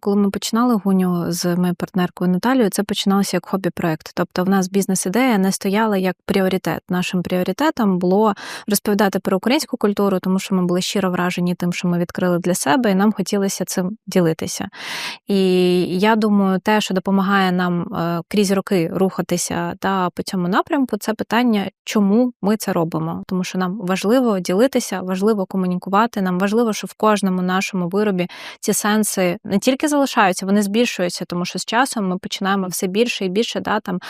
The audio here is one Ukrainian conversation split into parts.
Коли ми починали гуню з моєю партнеркою Наталією, це починалося як хобі-проект. Тобто, в нас бізнес-ідея не стояла як пріоритет. Нашим пріоритетом було розповідати про українську культуру, тому що ми були щиро вражені тим, що ми відкрили для себе, і нам хотілося цим ділитися. І я думаю, те, що допомагає нам е, крізь роки рухатися та по цьому напрямку, це питання, чому ми це робимо. Тому що нам важливо ділитися, важливо комунікувати. Нам важливо, що в кожному нашому виробі ці сенси не тільки залишаються, вони збільшуються, тому що з часом ми починаємо все більше і більше да, там,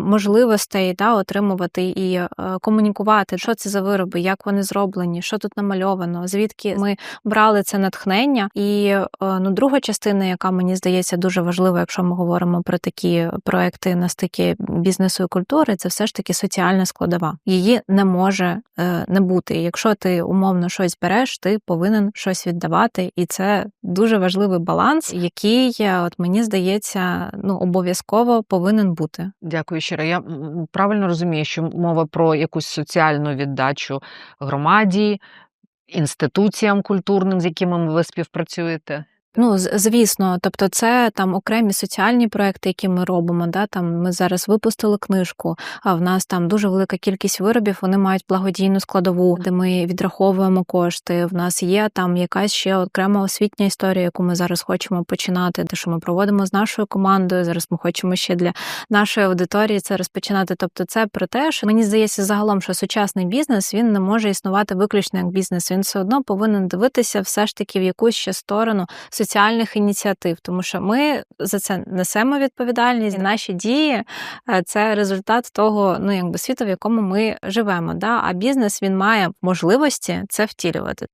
можливостей да, отримувати і е, комунікувати, що це за вироби, як вони зроблені, що тут намальовано, звідки ми брали це натхнення. І е, ну, друга частина, яка мені здається дуже важлива, якщо ми говоримо про такі проекти на стикі бізнесу і культури, це все ж таки соціальна складова. Її не може е, не бути. Якщо ти умовно щось береш, ти повинен щось віддавати, і це дуже важливий баланс, який е, от мені здається, ну обов'язково повинен бути. Дякую щиро. Я правильно розумію, що мова про якусь соціальну віддачу громаді, інституціям культурним, з якими ви співпрацюєте. Ну, звісно, тобто, це там окремі соціальні проекти, які ми робимо. Да? Там ми зараз випустили книжку, а в нас там дуже велика кількість виробів. Вони мають благодійну складову, де ми відраховуємо кошти. В нас є там якась ще окрема освітня історія, яку ми зараз хочемо починати. Те, що ми проводимо з нашою командою. Зараз ми хочемо ще для нашої аудиторії це розпочинати. Тобто, це про те, що мені здається, загалом, що сучасний бізнес він не може існувати виключно як бізнес. Він все одно повинен дивитися все ж таки в якусь ще сторону соціальних ініціатив, тому що ми за це несемо відповідальність. Наші дії е, це результат того, ну якби світу, в якому ми живемо. Да? А бізнес він має можливості це втілювати.